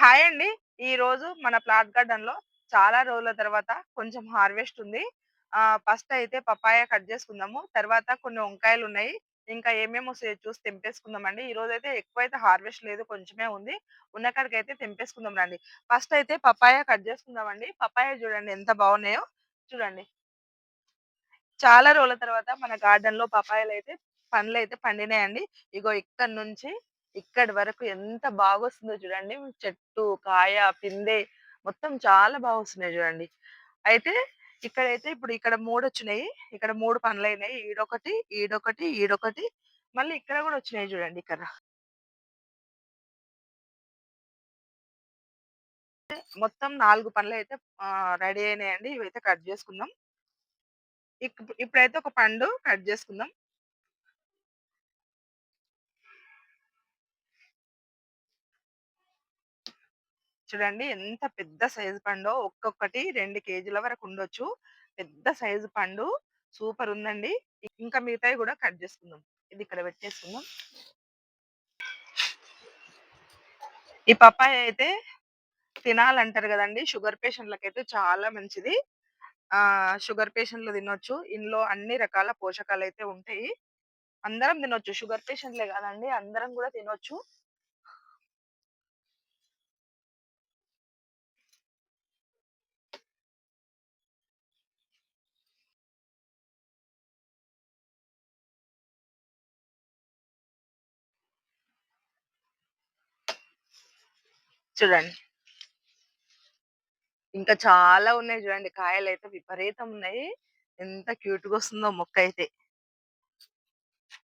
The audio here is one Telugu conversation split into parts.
హాయ్ అండి. ఈ రోజు మన ప్లాట్ గార్డెన్లో చాలా రోజుల తర్వాత కొంచెం హార్వెస్ట్ ఉంది. ఆ ఫస్ట్ అయితే పపాయ కట్ చేసుకుందాము. తర్వాత కొన్ని వంకాయలు ఉన్నాయి ఇంకా ఏమేమి వస్తాయో చూసి తెంపేసుకుందామండి. ఎక్కువ ఎక్కువైతే హార్వెస్ట్ లేదు. కొంచెమే ఉంది. ఉన్న అయితే తెంపేసుకుందాం రండి. ఫస్ట్ అయితే పపాయ కట్ చేసుకుందామండి. పపాయ చూడండి ఎంత బాగున్నాయో చూడండి. చాలా రోజుల తర్వాత మన గార్డెన్లో పపాయలు అయితే పండ్లు అయితే పండినాయండి. ఇగో ఇక్కడ నుంచి ఇక్కడి వరకు ఎంత బాగొస్తుందో చూడండి. చెట్టు, కాయ, పిందె మొత్తం చాలా బాగా వస్తున్నాయి చూడండి. అయితే ఇక్కడైతే ఇప్పుడు ఇక్కడ మూడు వచ్చినాయి. ఇక్కడ 3 పండ్లయినాయి. ఈడొకటి, ఈడొకటి, ఈడొకటి మళ్ళీ ఇక్కడ కూడా వచ్చినాయి చూడండి ఇక్కడ. మొత్తం నాలుగు పనులు అయితే రెడీ అయినాయండి. ఇవైతే కట్ చేసుకుందాం. ఇప్పుడైతే ఒక పండు కట్ చేసుకుందాం. చూడండి ఎంత పెద్ద సైజు పండో ఒక్కొక్కటి రెండు కేజీల వరకు ఉండొచ్చు. పెద్ద సైజు పండు సూపర్ ఉందండి. ఇంకా మిగతాయి కూడా కట్ చేసుకుందాం. ఇది ఇక్కడ పెట్టేసుకుందాం. ఈ పప్పాయ అయితే తినాలంటారు కదండి షుగర్ పేషెంట్‌లకైతే చాలా మంచిది. ఆ షుగర్ పేషెంట్‌లు తినొచ్చు. ఇందులో అన్ని రకాల పోషకాలు అయితే ఉంటాయి. అందరం తినొచ్చు. షుగర్ పేషెంట్‌లే కాదండి అందరం కూడా తినొచ్చు. చూడండి. ఇంకా చాలా ఉన్నాయి చూడండి. కాయలు అయితే విపరీతం ఉన్నాయి. ఎంత క్యూట్గా వస్తుందో మొక్క అయితే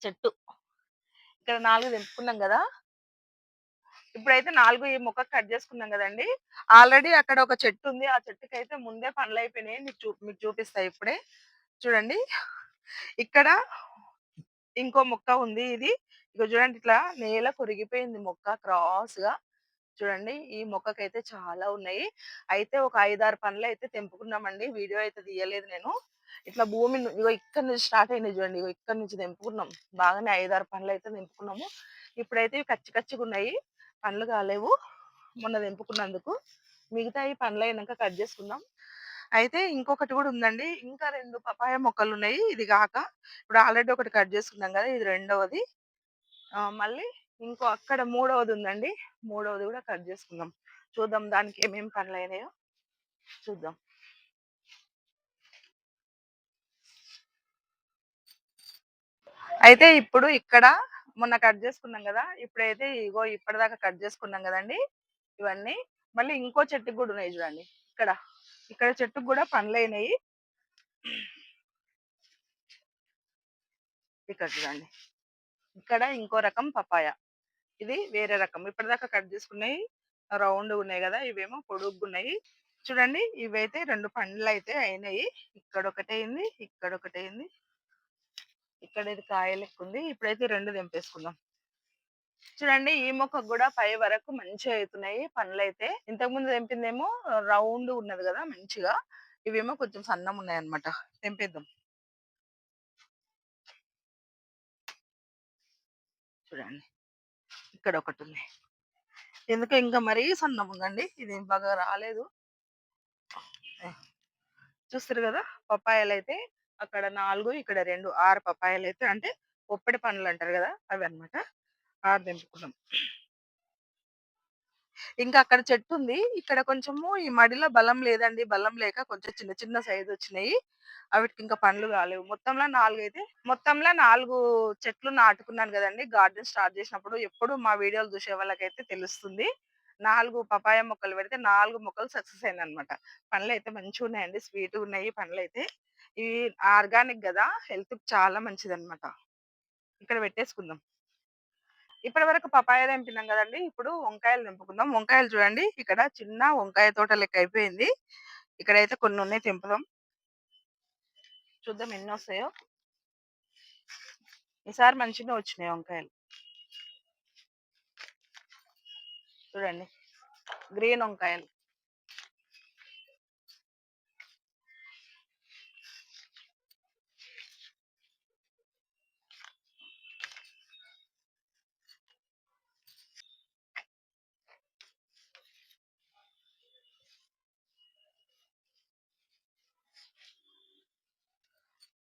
చెట్టు. ఇక్కడ నాలుగు తెంపుకున్నాం కదా ఇప్పుడైతే నాలుగు ఈ మొక్క కట్ చేసుకున్నాం కదండి ఆల్రెడీ అక్కడ ఒక చెట్టు ఉంది. ఆ చెట్టుకైతే ముందే పండ్లయిపోయినాయి. మీకు చూ మీకు చూపిస్తా ఇప్పుడే. చూడండి. ఇక్కడ ఇంకో మొక్క ఉంది ఇది. ఇక చూడండి ఇట్లా నేల కొరిగిపోయింది మొక్క క్రాస్గా చూడండి ఈ మొక్కకైతే చాలా ఉన్నాయి. అయితే ఒక ఐదారు పనులు అయితే తెంపుకున్నామండి. వీడియో అయితే తీయలేదు నేను. ఇట్లా భూమి ఇగో ఇక్కడి నుంచి స్టార్ట్ అయింది చూడండి. ఇగో ఇక్కడ నుంచి తెంపుకున్నాం. బాగానే 5, 6 పండ్లయితే తెంపుకున్నాము. ఇప్పుడైతే ఇవి కచ్చి ఉన్నాయి పండ్లు కాలేవు. మొన్న తెంపుకున్నందుకు. మిగతా ఈ పనులు అయినాక కట్ చేసుకుందాం. అయితే ఇంకొకటి కూడా ఉందండి. ఇంకా రెండు పపాయ మొక్కలు ఉన్నాయి ఇది కాక ఇప్పుడు ఆల్రెడీ ఒకటి కట్ చేసుకున్నాం కదా ఇది రెండవది. మళ్ళీ ఇంకో అక్కడ మూడవది ఉందండి. మూడవది కూడా కట్ చేసుకుందాం. చూద్దాం దానికి ఏమేమి పనులు అయినాయో చూద్దాం. అయితే ఇప్పుడు ఇక్కడ మొన్న కట్ చేసుకున్నాం కదా ఇప్పుడైతే ఇగో ఇప్పటిదాకా కట్ చేసుకున్నాం కదండి ఇవన్నీ. మళ్ళీ ఇంకో చెట్టుకు కూడా ఉన్నాయి చూడండి. ఇక్కడ. ఇక్కడ చెట్టుకి పండ్లు అయినాయి ఇక్కడ చూడండి. ఇక్కడ ఇంకో రకం పపాయ. ఇది వేరే రకం. ఇప్పటిదాకా కట్ చేసుకున్నాయి రౌండ్ ఉన్నాయి కదా ఇవేమో పొడుగున్నాయి చూడండి ఇవైతే రెండు పండ్లు అయితే అయినాయి. ఇక్కడ ఒకటైంది ఇక్కడ ఇది ఎక్కువ ఉంది ఇప్పుడైతే రెండు తెంపేసుకుందాం. చూడండి ఈ మొక్కకు కూడా పై వరకు మంచిగా అవుతున్నాయి అయితున్నాయి ఇంతకు ఇంతకుముందు తెంపిందేమో రౌండ్ ఉన్నది కదా మంచిగా. ఇవేమో కొంచెం సన్నం ఉన్నాయన్నమాట తెంపేద్దాం. చూడండి. ఇక్కడ ఒకటి ఉంది ఎందుకు ఇంకా మరీ సన్నగుందండి. ఇది బాగా రాలేదు. చూస్తారు కదా గదా! అయితే అక్కడ నాలుగు ఇక్కడ 2 6 అయితే అంటే పొప్పటి పండ్లు అంటారు కదా అవి అనమాట ఆరు తెంపుకున్నాం. ఇంకా అక్కడ చెట్టు ఉంది ఇక్కడ కొంచెము ఈ మడిలో బలం లేదండి. బలం లేక కొంచెం చిన్న చిన్న సైజొచ్చినాయి. అవిటికి ఇంకా పండ్లు కాలేవు. మొత్తంలో నాలుగు అయితే మొత్తంలో 4 చెట్లు నాటుకున్నాను కదండి గార్డెన్ స్టార్ట్ చేసినప్పుడు. ఎప్పుడు మా వీడియోలు చూసే వాళ్ళకైతే తెలుస్తుంది. 4 పపాయ మొక్కలు పెడితే 4 మొక్కలు సక్సెస్ అయిందన్నమాట. పండ్లయితే మంచిగున్నాయండి. స్వీటుగున్నాయి పండ్లయితే. ఇవి ఆర్గానిక్ గదా! హెల్త్‌కి చాలా మంచిదన్నమాట. ఇక్కడ పెట్టేసుకుందాం. ఇప్పటి వరకు పపాయ తెంపినాం కదండి ఇప్పుడు వంకాయలు తెంపుకుందాం. వంకాయలు చూడండి ఇక్కడ చిన్న వంకాయ తోట లెక్క అయిపోయింది. ఇక్కడైతే కొన్ని ఉన్నాయి తెంపుదాం. చూద్దాం ఎన్ని వస్తాయో ఈసారి మంచిగా వచ్చినాయి వంకాయలు. చూడండి. గ్రీన్ వంకాయలు.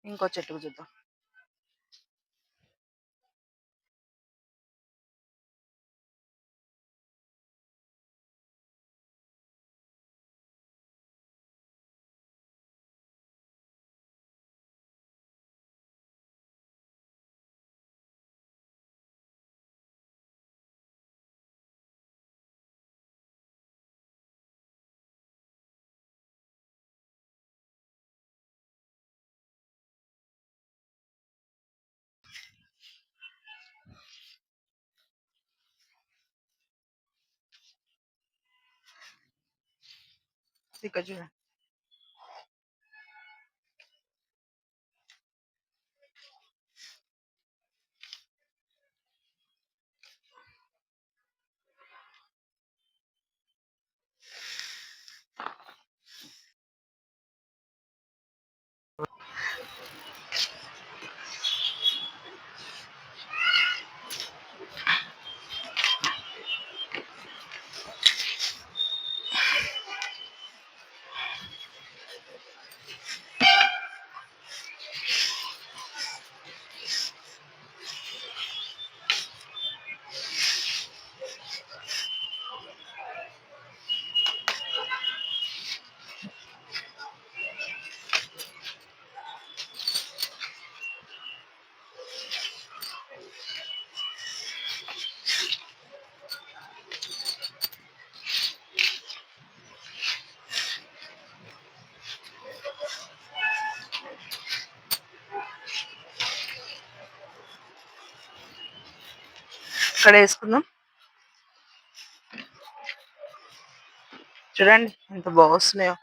ఇంకో చెట్టుకు చూద్దాం. ఇక్కడ చూడండి ఇక్కడ వేసుకుందాం. చూడండి ఎంత బాగా వస్తున్నాయో.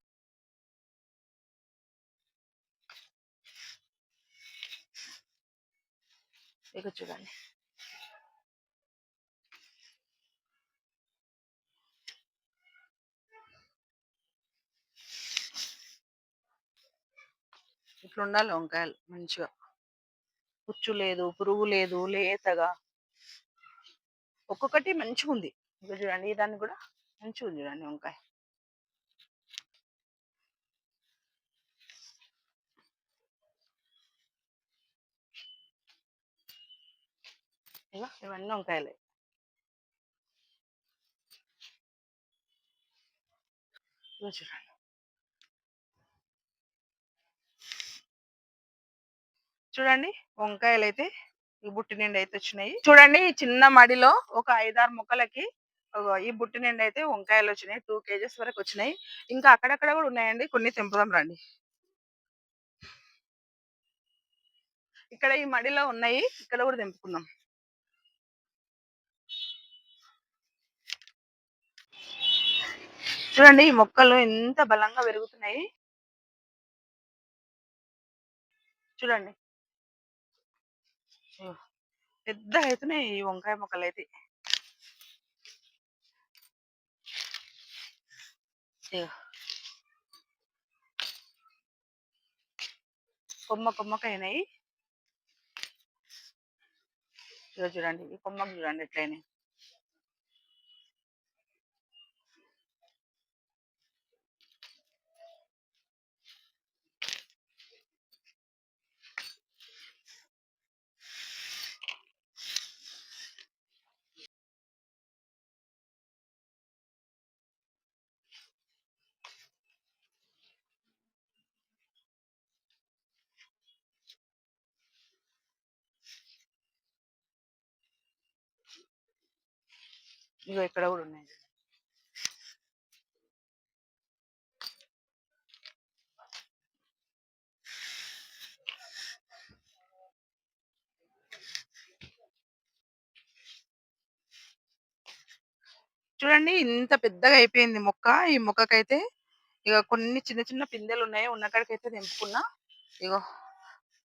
ఇక చూడండి. ఇట్లా ఉండాలి వంకాయలు మంచిగా. పుచ్చు లేదు పురుగు లేదు లేతగా. ఒక్కొక్కటి మంచిగా ఉంది. ఇక చూడండి దాన్ని కూడా మంచిగా ఉంది చూడండి వంకాయ. ఇవన్నీ వంకాయలే. ఇలా చూడండి. చూడండి వంకాయలు అయితే ఈ బుట్టి నిండి అయితే వచ్చినాయి. చూడండి ఈ చిన్న మడిలో ఒక ఐదారు మొక్కలకి ఈ బుట్టి నిండి అయితే వంకాయలు వచ్చినాయి. టూ కేజెస్ వరకు వచ్చినాయి. ఇంకా అక్కడక్కడ కూడా ఉన్నాయండి. కొన్ని తెంపుదాం రండి. ఇక్కడ ఈ మడిలో ఉన్నాయి. ఇక్కడ కూడా తెంపుకుందాం. చూడండి ఈ మొక్కలు ఎంత బలంగా పెరుగుతున్నాయి. చూడండి. పెద్ద అవుతున్నాయి ఈ వంకాయ మొక్కలు అయితే కొమ్మ కొమ్మకైనాయి. ఇదో చూడండి ఈ కొమ్మకు చూడండి ఎట్లయినాయి. ఇగో ఇక్కడ కూడా ఉన్నాయి చూడండి ఇంత పెద్దగా అయిపోయింది మొక్క. ఈ మొక్కకైతే ఇక కొన్ని చిన్న చిన్న పిందెలు ఉన్నాయి. ఉన్నకాడికైతే తెంపుకున్నా. ఇగో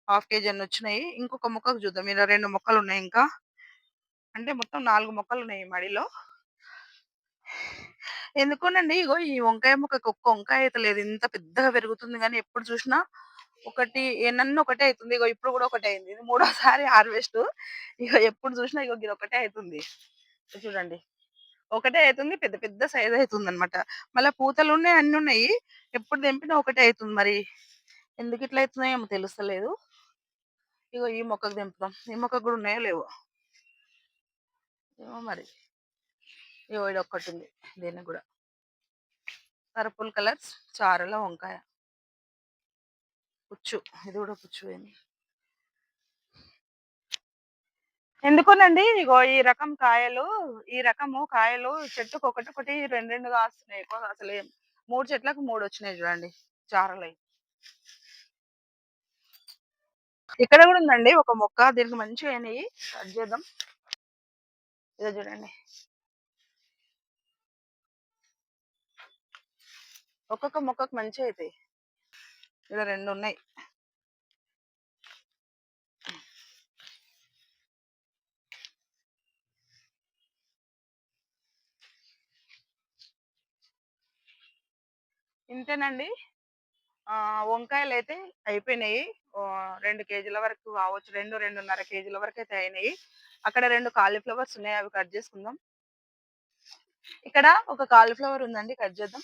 హాఫ్ కేజీ అన్ని వచ్చినాయి. ఇంకొక మొక్కకు చూద్దాం. ఇలా రెండు మొక్కలు ఉన్నాయి ఇంకా. అంటే మొత్తం నాలుగు మొక్కలు ఉన్నాయి మడిలో. ఎందుకోనండి? ఇగో ఈ వంకాయ మొక్కకు ఒక్క వంకాయ అయితే లేదు. ఇంత పెద్దగా పెరుగుతుంది కానీ ఎప్పుడు చూసినా ఒకటి నన్ను ఒకటే అవుతుంది ఇగో ఇప్పుడు కూడా ఒకటే అయింది. ఇది మూడోసారి హార్వెస్ట్. ఇగో ఎప్పుడు చూసినా ఇగో ఇది ఒకటే అవుతుంది చూడండి. ఒకటే అవుతుంది పెద్ద పెద్ద సైజ్ అవుతుంది అనమాట మళ్ళీ పూతలు ఉన్నాయి అన్ని ఉన్నాయి. ఎప్పుడు తెంపినా ఒకటే అవుతుంది మరి. ఎందుకు ఇట్లా అవుతున్నాయో ఏమో తెలుస్తలేదు. ఇగో ఈ మొక్కకు తెంపుతాం ఈ మొక్కకు కూడా ఉన్నాయో లేవో. ఏమో మరి. ఇది ఒక్కటి ఉంది దీన్ని కూడా పర్పుల్ కలర్స్ చారుల వంకాయ. పుచ్చు ఇది కూడా పుచ్చు అయింది. ఎందుకోనండి? ఇగో ఈ రకం కాయలు ఈ రకము కాయలు చెట్టుకు ఒకటి ఒకటి రెండు రెండు కాస్తున్నాయి ఎక్కువ అసలు మూడు చెట్లకు మూడు వచ్చినాయి చూడండి చారలై ఇక్కడ కూడా ఉందండి. ఒక మొక్క దీనికి మంచిగా అయినాయి. కట్ చేద్దాం. ఇదో చూడండి. ఒక్కొక్క మొక్కకు మంచిగా అవుతాయి ఇలా రెండు ఉన్నాయి. ఇంతేనండి. వంకాయలు అయితే అయిపోయినాయి. రెండు కేజీల వరకు కావచ్చు. రెండు రెండున్నర కేజీల వరకు అయితే అయినాయి. అక్కడ రెండు కాలీఫ్లవర్స్ ఉన్నాయి. అవి కట్ చేసుకుందాం. ఇక్కడ ఒక కాలీఫ్లవర్ ఉందండి. కట్ చేద్దాం.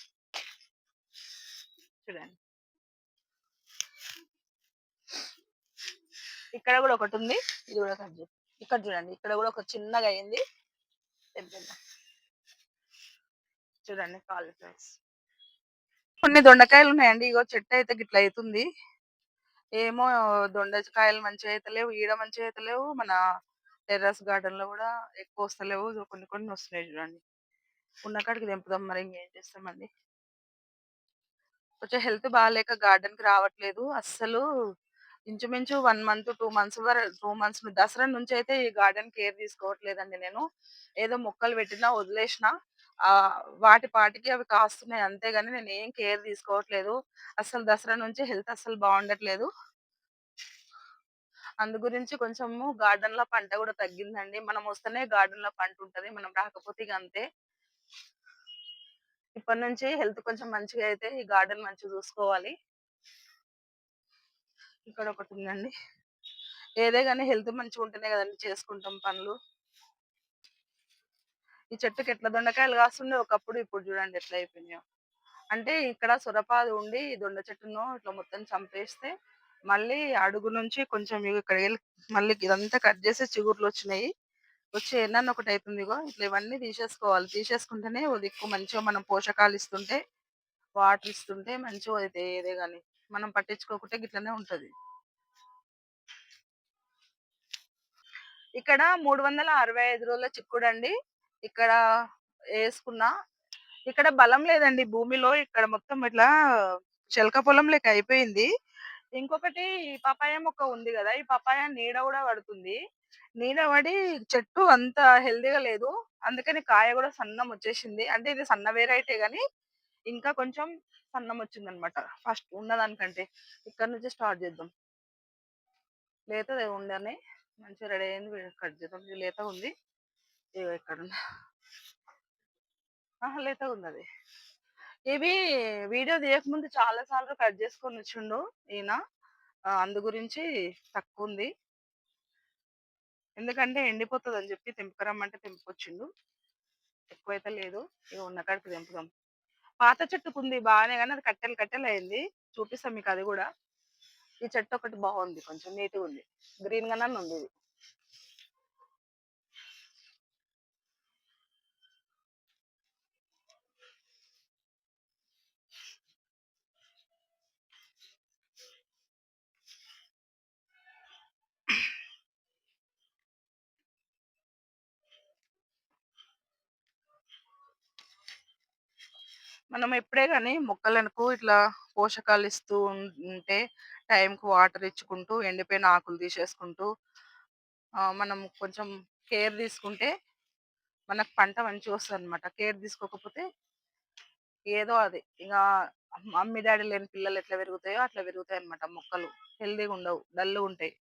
చూడండి. ఇక్కడ కూడా ఒకటి ఉంది. ఇది కూడా కట్ చేద్దాం ఇక్కడ చూడండి ఇక్కడ కూడా ఒక చిన్నగా అయింది. చూడండి కాలీఫ్లవర్స్ కొన్ని దొండకాయలు ఉన్నాయండి. ఇగో చెట్టు అయితే గిట్ల అవుతుంది ఏమో దొండకాయలు మంచిగా అవుతలేవు ఈడ మంచిగా అవుతలేవు మన టెర్రస్ గార్డెన్లో కూడా ఎక్కువ వస్తలేవు. కొన్ని కొన్ని వస్తున్నాయి చూడండి. ఉన్న కాడికి తెంపుదాం మరి ఇంకేం చేస్తామండి. కొంచెం హెల్త్ బాగాలేక గార్డెన్కి రావట్లేదు. అస్సలు ఇంచుమించు వన్ మంత్ టూ మంత్స్ వరకు టూ మంత్స్ దసరా నుంచి అయితే ఈ గార్డెన్ కేర్ తీసుకోవట్లేదండి నేను. ఏదో మొక్కలు పెట్టినా వదిలేసిన ఆ వాటి పాటికి అవి కాస్తున్నాయి అంతేగాని నేను ఏం కేర్ తీసుకోవట్లేదు. అసలు దసరా నుంచి హెల్త్ అస్సలు బాగుండట్లేదు. అందు గురించి కొంచెము గార్డెన్లో పంట కూడా తగ్గిందండి. మనం వస్తేనే గార్డెన్లో పంట ఉంటది. మనం రాకపోతే ఇక అంతే. ఇప్పటి నుంచి హెల్త్ కొంచెం మంచిగా అయితే ఈ గార్డెన్ మంచిగా చూసుకోవాలి. ఇక్కడ ఒకటి ఉందండి. ఏదే కానీ హెల్త్ మంచిగా ఉంటేనే కదండి చేసుకుంటాం పనులు. ఈ చెట్టుకి ఎట్లా దొండకాయలు కాస్తుండే ఒకప్పుడు ఇప్పుడు చూడండి ఎట్లా అయిపోయినాయో. అంటే ఇక్కడ సొరపాదు ఉండి దొండ చెట్టును ఇట్లా మొత్తం చంపేస్తే మళ్ళీ అడుగు నుంచి కొంచెం ఇగో ఇక్కడ వెళ్ళి మళ్ళీ ఇదంతా కట్ చేసి చిగుర్లు వచ్చినాయి. వచ్చి ఎన్నన్న ఒకటి అవుతుంది ఇట్లా ఇవన్నీ తీసేసుకోవాలి. తీసేసుకుంటేనే ఓ దిక్కు మంచిగా మనం పోషకాలు ఇస్తుంటే వాటర్ ఇస్తుంటే మంచిగా అయితే ఏదే కానీ మనం పట్టించుకోకుంటే గిట్లనే ఉంటది. ఇక్కడ మూడు వందల అరవై ఐదు రోజుల చిక్కుడు అండి ఇక్కడ వేసుకున్నా ఇక్కడ బలం లేదండి భూమిలో. ఇక్కడ మొత్తం ఇట్లా చెలక పొలం లెక్క అయిపోయింది. ఇంకొకటి ఈ పపాయ మొక్క ఉంది కదా. ఈ పపాయ నీడ కూడా పడుతుంది నీడ పడి చెట్టు అంత హెల్దీగా లేదు. అందుకని కాయ కూడా సన్నం వచ్చేసింది. అంటే ఇది సన్న వెరైటీ గాని ఇంకా కొంచెం సన్నం వచ్చింది అనమాట ఫస్ట్ ఉన్నదానికంటే ఇక్కడ నుంచి స్టార్ట్ చేద్దాం. లేతది ఉండని మంచిగా రెడీ అయింది. కట్ చేద్దాం. ఇది లేత ఉంది. ఇగో ఇక్కడ ఆహా లేత ఉంది అది ఇవి వీడియో తీయకముందు చాలా సార్లు కట్ చేసుకొని వచ్చిండు ఈయన. అందు గురించి తక్కువ ఉంది ఎందుకంటే ఎండిపోతుంది అని చెప్పి తెంపుకరమ్మంటే తెంపుకొచ్చిండు. ఎక్కువైతే లేదు. ఇక ఉన్న కాడికి తెంపుదాం. పాత చెట్టుకు ఉంది బాగానే కానీ అది కట్టెలు కట్టెలు అయింది. చూపిస్తాం మీకు అది కూడా. ఈ చెట్టు ఒకటి బాగుంది. కొంచెం నీట్గా ఉంది. గ్రీన్ గానే ఉంది ఇది. మనం ఎప్పుడే కానీ మొక్కలకు ఇట్లా పోషకాలు ఇస్తూ ఉం- ఉంటే టైంకి వాటర్ ఇచ్చుకుంటూ ఎండిపోయిన ఆకులు తీసేసుకుంటూ ఆ, మనం కొంచెం కేర్ తీసుకుంటే మనకు పంట మంచిగా వస్తుంది అనమాట కేర్ తీసుకోకపోతే ఏదో అది. ఇక మమ్మీ డాడీ లేని పిల్లలు ఎట్లా పెరుగుతాయో అట్లా పెరుగుతాయి అనమాట మొక్కలు. హెల్దీగా ఉండవు డల్గా ఉంటాయి.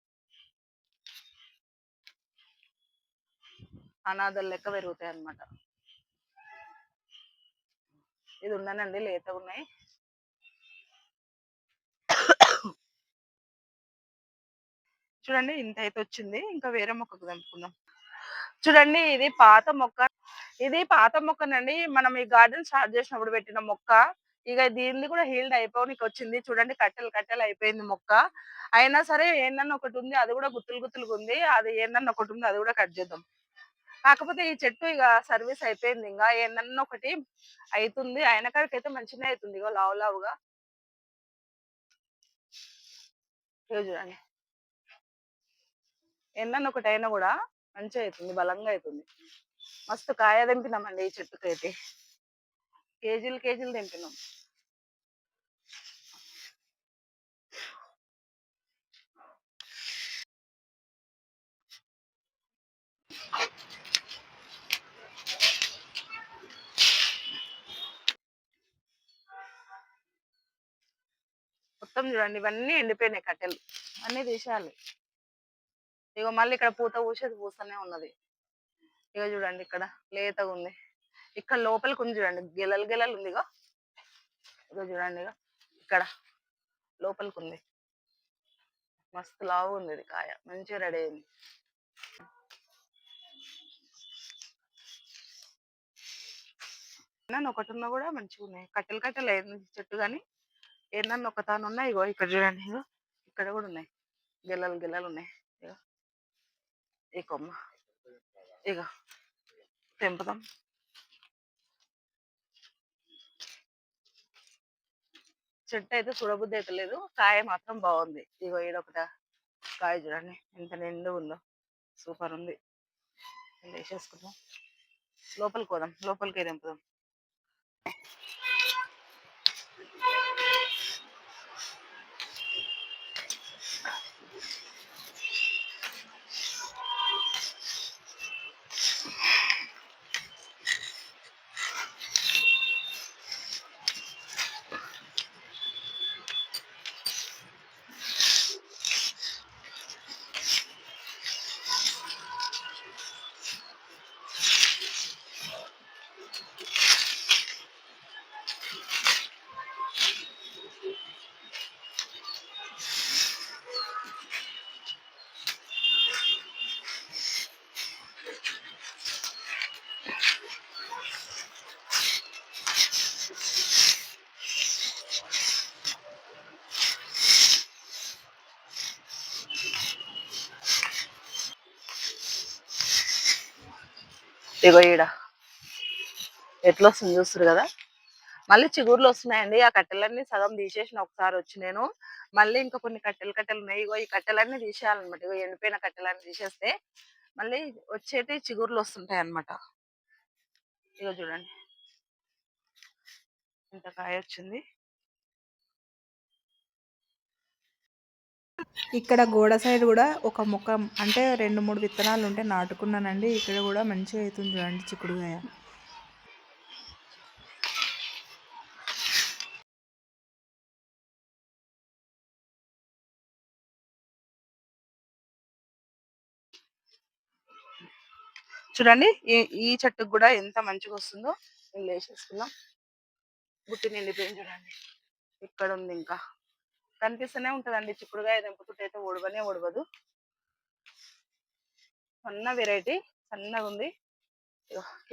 అనాథలు లెక్క పెరుగుతాయి అన్నమాట ఇది ఉన్నానండి లేత ఉన్నాయి. చూడండి ఇంత అయితే వచ్చింది ఇంకా వేరే మొక్కకు తెంపుకుందాం చూడండి ఇది పాత మొక్క ఇది పాత మొక్కనండి. మనం ఈ గార్డెన్ స్టార్ట్ చేసినప్పుడు పెట్టిన మొక్క. ఇక దీన్ని కూడా హీల్డ్ అయిపోనికి వచ్చింది చూడండి కట్టెలు కట్టెలు అయిపోయింది మొక్క. అయినా సరే ఏందన్న ఒకటి ఉంది అది కూడా గుత్తులు గుత్తులుగా ఉంది అది ఏందన్న ఒకటి ఉంది అది కూడా కట్ చేద్దాం. కాకపోతే ఈ చెట్టు ఇక సర్వీస్ అయిపోయింది ఇంకా ఏందన్న ఒకటి అవుతుంది ఆయన కాడికైతే మంచిగా అవుతుంది ఇక లావు లావుగా. చూడండి. ఏందన్న ఒకటి అయినా కూడా మంచిగా అవుతుంది బలంగా అవుతుంది మస్తు కాయ తెంపినామండి ఈ చెట్టుకైతే. కేజీలు కేజీలు తెంపినాం. మొత్తం చూడండి ఇవన్నీ ఎండిపోయినాయి కట్టెలు. అన్ని తీసేయాలి. ఇగో మళ్ళీ ఇక్కడ పూత పూసేది పూస్తూనే ఉన్నది. ఇక చూడండి ఇక్కడ లేతగా ఉంది. ఇక్కడ లోపలికి ఉంది చూడండి గెలలు గెలలు ఉంది ఇగో. ఇగో చూడండి ఇక ఇక్కడ లోపలికి ఉంది. మస్తు లావు ఉంది ఇది కాయ మంచిగా రెడీ అయింది. నన్ను ఒకటి ఉన్నా కూడా మంచిగా ఉన్నాయి. కట్టెలు కట్టెలు అయింది చెట్టు కానీ. ఏందన్న ఒక తాను ఉన్నాయి? ఇగో ఇక్కడ చూడండి ఇగో ఇక్కడ కూడా ఉన్నాయి. గిల్లలు గిల్లలు ఉన్నాయి. ఇగో ఈ కొమ్మ? ఇగో తెంపుదాం. చెట్టు అయితే చూడబుద్ధి అయితే లేదు. కాయ మాత్రం బాగుంది. ఇగో ఈడొకట కాయ చూడండి. ఎంత నిండు ఉందో. సూపర్ ఉంది. వేసేసుకుందాం. లోపలికి పోదాం. లోపలికి తెంపుదాం. ఇగో ఈడ. ఎట్లా వస్తుంది చూస్తారు కదా? మళ్ళీ చిగుర్లు వస్తున్నాయండి. ఆ కట్టెలన్నీ సగం తీసేసిన ఒకసారి వచ్చి నేను. మళ్ళీ ఇంకా కొన్ని కట్టెలు కట్టెలు ఉన్నాయి. ఇగో ఈ కట్టెలన్నీ తీసేయాలన్నమాట. ఇగో ఎండిపోయిన కట్టెలన్నీ తీసేస్తే మళ్ళీ వచ్చేటి చిగుర్లు వస్తుంటాయి అన్నమాట. ఇగో చూడండి. ఇంత కాయ వచ్చింది. ఇక్కడ గోడ సైడ్ కూడా ఒక మొక్క అంటే రెండు మూడు విత్తనాలు ఉంటే నాటుకున్నానండి. ఇక్కడ కూడా మంచిగా అవుతుంది చూడండి చిక్కుడుగాయ చూడండి ఈ చెట్టుకు కూడా ఎంత మంచిగా వస్తుందో. వేసేసుకుందాం. గుట్టి నిండిపోయింది చూడండి. ఇక్కడ ఉంది ఇంకా. కనిపిస్తూనే ఉంటదండి. చిక్కుడుగా తెంపుతుంటే అయితే ఒడవనే ఒడవదు సన్న వెరైటీ సన్నగా ఉంది.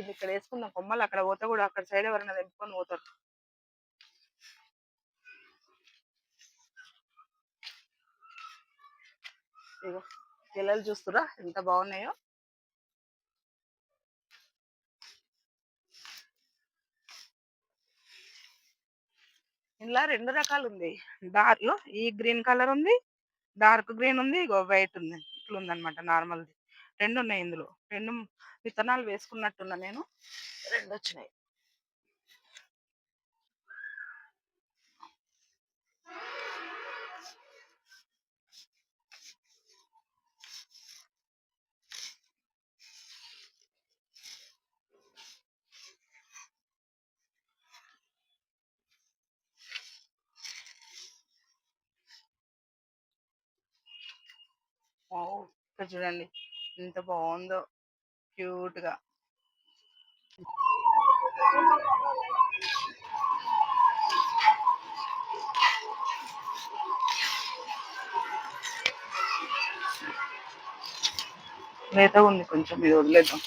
ఇది ఇక్కడ వేసుకుందాం. కొమ్మలు అక్కడ పోతే కూడా అక్కడ సైడ్ ఎవరైనా తెంపుకొని పోతారు. ఇగో పిల్లలు చూస్తురా ఎంత బాగున్నాయో. ఇందులో రెండు రకాలు ఉంది డార్క్ ఈ గ్రీన్ కలర్ ఉంది డార్క్ గ్రీన్ ఉంది ఇగో వైట్ ఉంది. ఇట్లా ఉందనమాట నార్మల్ది. రెండు ఉన్నాయి ఇందులో. రెండు విత్తనాలు వేసుకున్నట్టున్నా నేను. రెండు వచ్చినాయి వావ్! ఇక్కడ చూడండి. ఎంత బాగుందో. క్యూట్గా లేతగా ఉంది కొంచెం ఇది వదిలేద్దాం.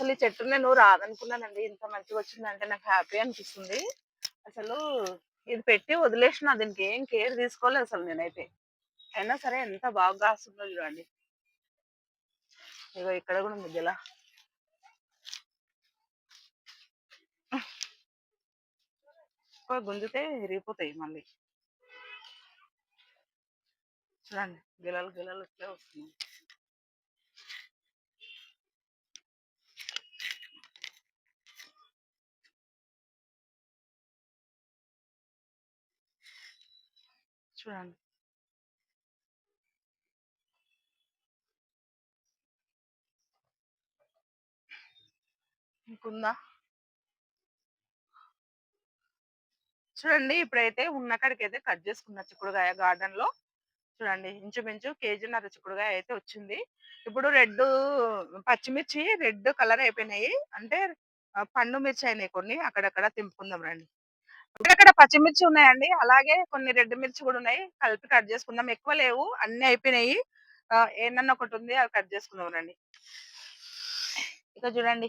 అసలు ఈ చెట్టు నేను రాదనుకున్నానండి. ఇంత మంచిగా వచ్చిందంటే నాకు హ్యాపీ అనిపిస్తుంది. అసలు ఇది పెట్టి వదిలేసిన దీనికి ఏం కేర్ తీసుకోలేదు అసలు నేనైతే. అయినా సరే ఎంత బాగా కాస్తుందో చూడండి. ఇగో ఇక్కడ కూడా ఉంది గుంజితే విరిగిపోతాయి మళ్ళీ. చూడండి గిలలు గిలలు ఇట్లే వస్తున్నాయి. చూడండి ఇంకుందా? చూడండి ఇప్పుడైతే ఉన్న అయితే కట్ చేసుకున్న చిక్కుడుగాయ గార్డెన్లో చూడండి ఇంచుమించు కేజీన్నర చిక్కుడుగాయ అయితే వచ్చింది. ఇప్పుడు రెడ్ పచ్చిమిర్చి రెడ్ కలర్ అయిపోయినాయి. అంటే పండు మిర్చి అయినాయి కొన్ని. అక్కడక్కడ తింపుకుందాం రండి. అక్కడక్కడ పచ్చిమిర్చి ఉన్నాయండి. అలాగే కొన్ని రెడ్ మిర్చి కూడా ఉన్నాయి. కలిపి కట్ చేసుకుందాం. ఎక్కువ లేవు. అన్ని అయిపోయినాయి. ఏమన్నా ఒకటి ఉంది. అవి కట్ చేసుకుందాం రండి ఇక చూడండి.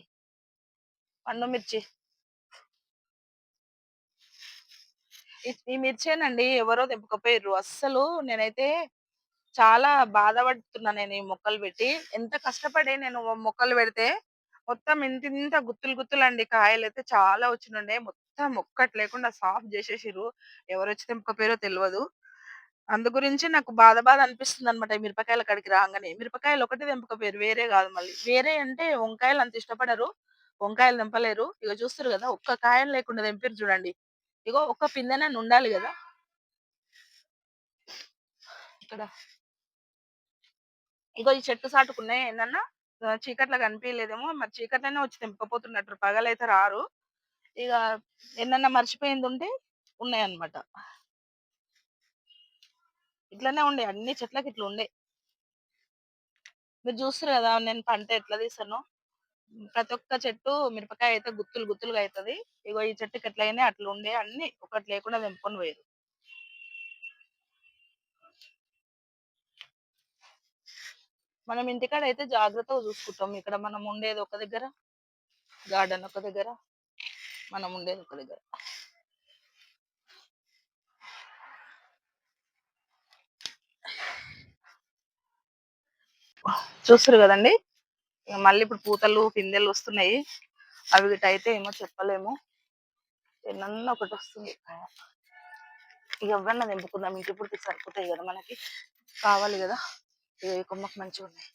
పండు మిర్చి. ఈ- మిర్చేనండి ఎవరో తెంపకపోయారు అస్సలు నేనైతే చాలా బాధపడుతున్నా నేను ఈ మొక్కలు పెట్టి. ఎంత కష్టపడి నేను మొక్కలు పెడితే మొత్తం ఇంత ఇంత గుత్తులు గుత్తులు అండి కాయలు అయితే చాలా వచ్చినుండే. మొత్తం ఒక్కటి లేకుండా సాఫ్ చేసేసిర్రు. ఎవరు వచ్చి తెంపకపోయారో తెలియదు అందు గురించి నాకు బాధ బాధ అనిపిస్తుంది అనమాట మిరపకాయలు కడికి రాగానే. మిరపకాయలు ఒకటి తెంపకపోయారు వేరే కాదు మళ్ళీ. వేరే అంటే వంకాయలు అంత ఇష్టపడరు. వంకాయలు తెంపలేరు. ఇక చూస్తారు కదా ఒక్క కాయలు లేకుండా తెంపారు చూడండి. ఇగో ఒక్క పిందెనని ఉండాలి కదా. ఇక్కడ. ఇగో ఈ చెట్టు సాటుకున్నాయి. ఏంటన్నా చీకట్లో కనిపించలేదేమో మరి చీకట్లోనే వచ్చి తెంపకపోతున్నట్టు పగలైతే రారు. ఇక ఎన్నన్నా మర్చిపోయింది ఉంటే ఉన్నాయి అన్నమాట ఇట్లనే ఉండే. అన్ని చెట్లకి ఇట్లా ఉండే. మీరు చూస్తారు కదా నేను పంట ఎట్లా తీసాను ప్రతి ఒక్క చెట్టు మిరపకాయ అయితే గుత్తులు గుత్తులుగా అవుతుంది. ఇగో ఈ చెట్టుకి ఎట్లయినా అట్లా ఉండే. అన్ని ఒకటి లేకుండా తెంపుకొని పోయారు మనం ఇంటికాడ అయితే జాగ్రత్తగా చూసుకుంటాం. ఇక్కడ మనం ఉండేది ఒక దగ్గర గార్డెన్ ఒక దగ్గర మనం ఉండేది ఒక దగ్గర. చూస్తారు కదండి? ఇక మళ్ళీ ఇప్పుడు పూతలు పిందెలు వస్తున్నాయి. అవి గిట్ట అయితే ఏమో చెప్పలేము. ఎన్నన్నా ఒకటి వస్తుంది. ఇక ఎవరన్నా తెంపుకుందాం ఇంటి ఇప్పుడు సరిపోతాయి కదా మనకి. కావాలి కదా. ఇక కొమ్మకు మంచిగా ఉన్నాయి.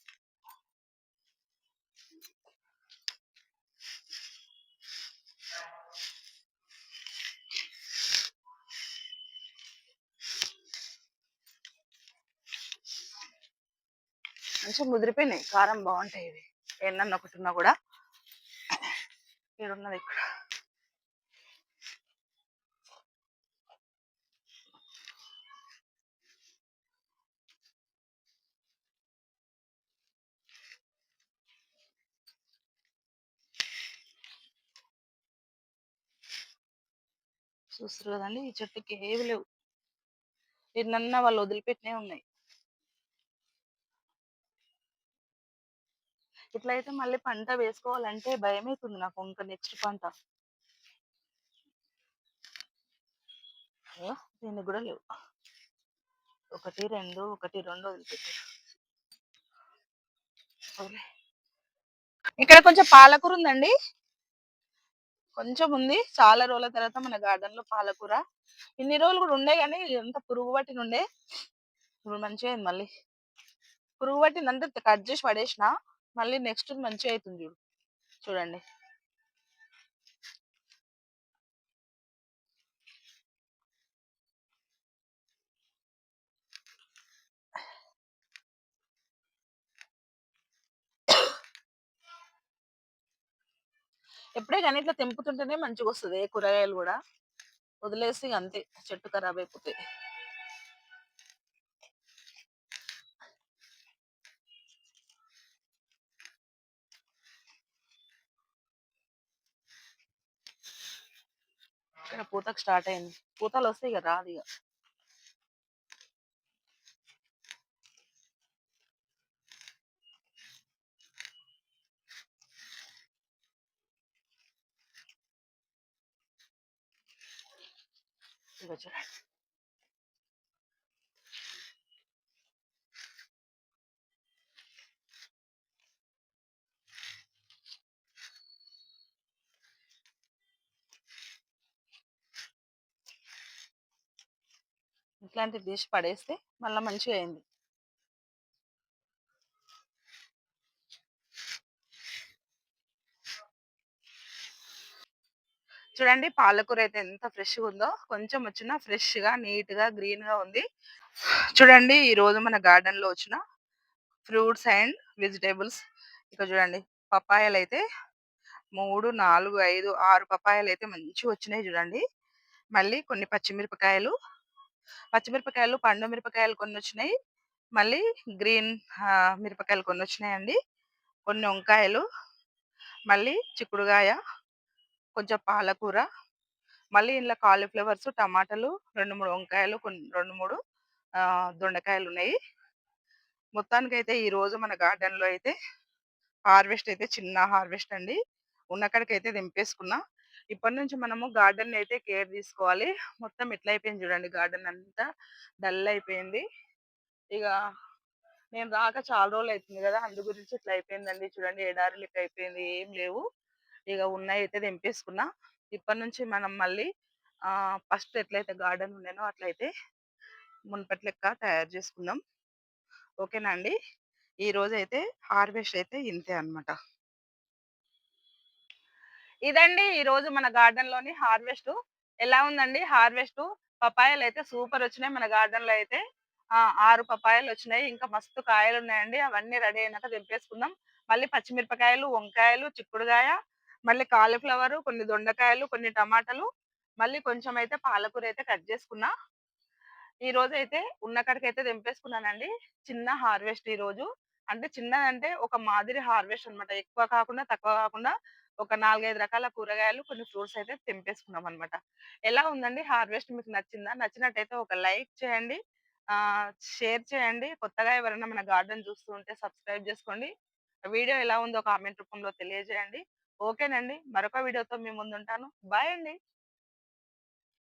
మంచిగా ముదిరిపోయినాయి. కారం బాగుంటాయి ఇవి. ఎన్నన్నా ఒకటి ఉన్నా కూడా. ఇక్కడ ఉన్నది ఇక్కడ. చూస్తారు కదండి ఈ చెట్టుకి ఏవి లేవు. ఎన్నన్నా వాళ్ళు వదిలిపెట్టినే ఉన్నాయి. ఇట్లయితే మళ్ళీ పంట వేసుకోవాలంటే భయం అవుతుంది నాకు ఇంకా నెక్స్ట్ పంట. దీన్ని దీనికి కూడా లేవు. ఒకటి రెండు ఒకటి రెండు వదిలిపెట్టారు ఇక్కడ కొంచెం పాలకూర ఉందండి? కొంచెం ఉంది చాలా రోజుల తర్వాత మన గార్డెన్లో పాలకూర. ఇన్ని రోజులు కూడా ఉండే కానీ ఎంత పురుగు పట్టిన ఉండే ఇప్పుడు మంచిగా అయింది మళ్ళీ. పురుగు పట్టిందంటే కట్ చేసి పడేసిన మళ్ళీ నెక్స్ట్ మంచిగా అవుతుంది చూడు. చూడండి. ఎప్పుడే కానీ ఇట్లా తెంపుతుంటేనే మంచిగా వస్తుంది ఏ కూరగాయలు కూడా. వదిలేసి ఇక అంతే చెట్టు ఖరాబ్ అయిపోతాయి ఇక్కడ పూతకు స్టార్ట్ అయింది. పూతలు వస్తాయి ఇక రాదు ఇక. ఇదిగో చూడండి తీసి పడేస్తే మళ్ళీ మంచిగా అయింది. చూడండి పాలకూర అయితే ఎంత ఫ్రెష్గా ఉందో కొంచెం వచ్చిన ఫ్రెష్గా నీట్గా గ్రీన్గా ఉంది. చూడండి ఈ రోజు మన గార్డెన్లో లో వచ్చిన ఫ్రూట్స్ అండ్ వెజిటేబుల్స్. ఇక్కడ చూడండి పపాయాలు అయితే మూడు నాలుగు ఐదు ఆరు పపాయాలు అయితే మంచిగా వచ్చినాయి చూడండి. మళ్ళీ కొన్ని పచ్చిమిరపకాయలు పచ్చిమిరపకాయలు పండు మిరపకాయలు కొన్ని వచ్చినాయి మళ్ళీ గ్రీన్ మిరపకాయలు కొన్ని వచ్చినాయండి కొన్ని వంకాయలు మళ్ళీ చిక్కుడుగాయ కొంచెం పాలకూర మళ్ళీ ఇందులో కాలీఫ్లవర్స్ టమాటాలు రెండు మూడు వంకాయలు రెండు మూడు దొండకాయలు ఉన్నాయి మొత్తానికైతే ఈ రోజు మన గార్డెన్లో లో అయితే హార్వెస్ట్ అయితే చిన్న హార్వెస్ట్ అండి. ఉన్నక్కడికైతే అయితే దింపేసుకున్నా ఇప్పటి నుంచి మనము గార్డెన్ అయితే కేర్ తీసుకోవాలి. మొత్తం ఎట్లా అయిపోయింది చూడండి గార్డెన్ అంతా డల్ అయిపోయింది. ఇక నేను రాక చాలా రోజులు అవుతుంది కదా అందు గురించి ఇట్లా అయిపోయిందండి చూడండి. ఎడారి లెక్క అయిపోయింది ఏం లేవు. ఇక ఉన్నాయి అయితే తెంపేసుకున్నా ఇప్పటి నుంచి మనం మళ్ళీ ఫస్ట్ ఎట్లయితే గార్డెన్ ఉండేనో అట్లయితే మునుపటి లెక్క తయారు చేసుకుందాం. ఓకేనా అండి? ఈ రోజు అయితే హార్వెస్ట్ అయితే ఇంతే అన్నమాట. ఇదండి ఈ రోజు మన గార్డెన్లోని హార్వెస్ట్. ఎలా ఉందండి హార్వెస్ట్? పపాయాలు అయితే సూపర్ వచ్చినాయి మన గార్డెన్లో అయితే ఆరు పపాయాలు వచ్చినాయి. ఇంకా మస్తు కాయలు ఉన్నాయండి అవన్నీ రెడీ అయినాక తెంపేసుకుందాం. మళ్ళీ పచ్చిమిరపకాయలు వంకాయలు చిక్కుడుగాయ మళ్ళీ కాలీఫ్లవర్ కొన్ని దొండకాయలు కొన్ని టమాటాలు మళ్ళీ కొంచెం అయితే పాలకూర అయితే కట్ చేసుకున్నా. ఈ రోజు అయితే ఉన్న కాడికి అయితే తెంపేసుకున్నానండి. చిన్న హార్వెస్ట్ ఈ రోజు అంటే చిన్నదంటే ఒక మాదిరి హార్వెస్ట్ అన్నమాట. ఎక్కువ కాకుండా తక్కువ కాకుండా ఒక నాలుగైదు రకాల కూరగాయలు కొన్ని ఫ్రూట్స్ అయితే తెంపేసుకున్నాం అన్నమాట ఎలా ఉందండి హార్వెస్ట్? మీకు నచ్చిందా? నచ్చినట్టయితే ఒక లైక్ చేయండి. ఆ షేర్ చేయండి. కొత్తగా ఎవరైనా మన గార్డెన్ చూస్తూ ఉంటే సబ్స్క్రైబ్ చేసుకోండి. వీడియో ఎలా ఉందో కామెంట్ రూపంలో తెలియజేయండి. ఓకేనండి. మరొక వీడియోతో మీ ముందుంటాను. బాయ్ అండి.